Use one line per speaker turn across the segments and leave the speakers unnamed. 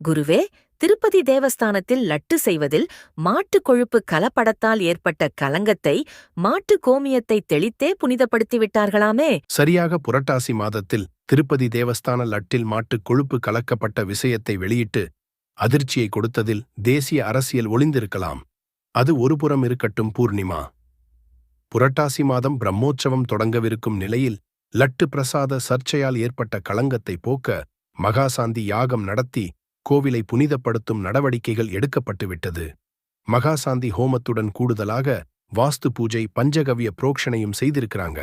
குருவே திருப்பதி தேவஸ்தானத்தில் லட்டு செய்வதில் மாட்டுக் கொழுப்பு கலப்படத்தால் ஏற்பட்ட கலங்கத்தை மாட்டு கோமியத்தை தெளித்தே புனிதப்படுத்தி விட்டார்களாமே
சரியாக புரட்டாசி மாதத்தில் திருப்பதி தேவஸ்தான லட்டில் மாட்டுக் கொழுப்பு கலக்கப்பட்ட விஷயத்தை வெளியிட்டு அதிர்ச்சியை கொடுத்ததில் தேசிய அரசியல் ஒளிந்திருக்கலாம். அது ஒருபுறம் இருக்கட்டும் பூர்ணிமா. புரட்டாசி மாதம் பிரம்மோற்சவம் தொடங்கவிருக்கும் நிலையில் லட்டு பிரசாத சர்ச்சையால் ஏற்பட்ட களங்கத்தை போக்க மகாசாந்தி யாகம் நடத்தி கோவிலை புனிதப்படுத்தும் நடவடிக்கைகள் எடுக்கப்பட்டுவிட்டது. மகாசாந்தி ஹோமத்துடன் கூடுதலாக வாஸ்து பூஜை பஞ்சகவ்ய புரோக்ஷனையும் செய்திருக்கிறாங்க.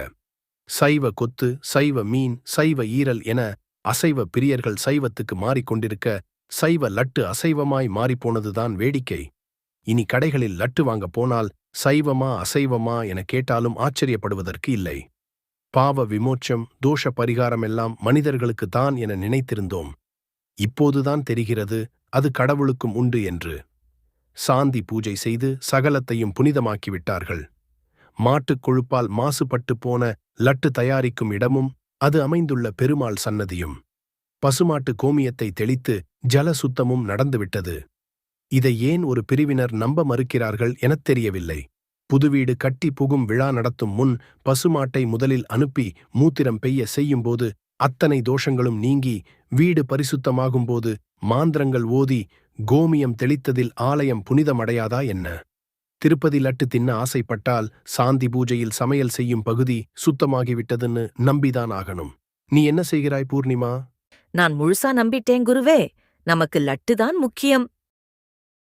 சைவ கொத்து சைவ மீன் சைவ ஈரல் என அசைவ பிரியர்கள் சைவத்துக்கு மாறிக்கொண்டிருக்க சைவ லட்டு அசைவமாய் மாறிப்போனதுதான் வேடிக்கை. இனி கடைகளில் லட்டு வாங்க போனால் சைவமா அசைவமா என கேட்டாலும் ஆச்சரியப்படுவதற்கு இல்லை. பாவ விமோச்சம் தோஷ பரிகாரம் எல்லாம் மனிதர்களுக்கு தான் என நினைத்திருந்தோம். இப்போதுதான் தெரிகிறது அது கடவுளுக்கும் உண்டு என்று. சாந்தி பூஜை செய்து சகலத்தையும் புனிதமாக்கிவிட்டார்கள் மாட்டுக் கொழுப்பால் மாசுபட்டுப் போன லட்டு தயாரிக்கும் இடமும் அது அமைந்துள்ள பெருமாள் சன்னதியும். பசுமாட்டு கோமியத்தை தெளித்து ஜல சுத்தமும் நடந்துவிட்டது இதை ஏன் ஒரு பிரிவினர் நம்ப மறுக்கிறார்கள் எனத் தெரியவில்லை. புதுவீடு கட்டி புகும் விழா நடத்தும் முன் பசுமாட்டை முதலில் அனுப்பி மூத்திரம் பெய்ய செய்யும்போது அத்தனை தோஷங்களும் நீங்கி வீடு பரிசுத்தமாகும்போது மாந்திரங்கள் ஓதி கோமியம் தெளித்ததில் ஆலயம் புனிதமடையாதா என்ன? திருப்பதி லட்டு தின்ன ஆசைப்பட்டால் சாந்தி பூஜையில் சமையல் செய்யும் பகுதி சுத்தமாகிவிட்டதுன்னு நம்பிதான் ஆகணும். நீ என்ன செய்கிறாய் பூர்ணிமா?
நான் முழுசா நம்பிட்டேன் குருவே. நமக்கு லட்டுதான் முக்கியம்.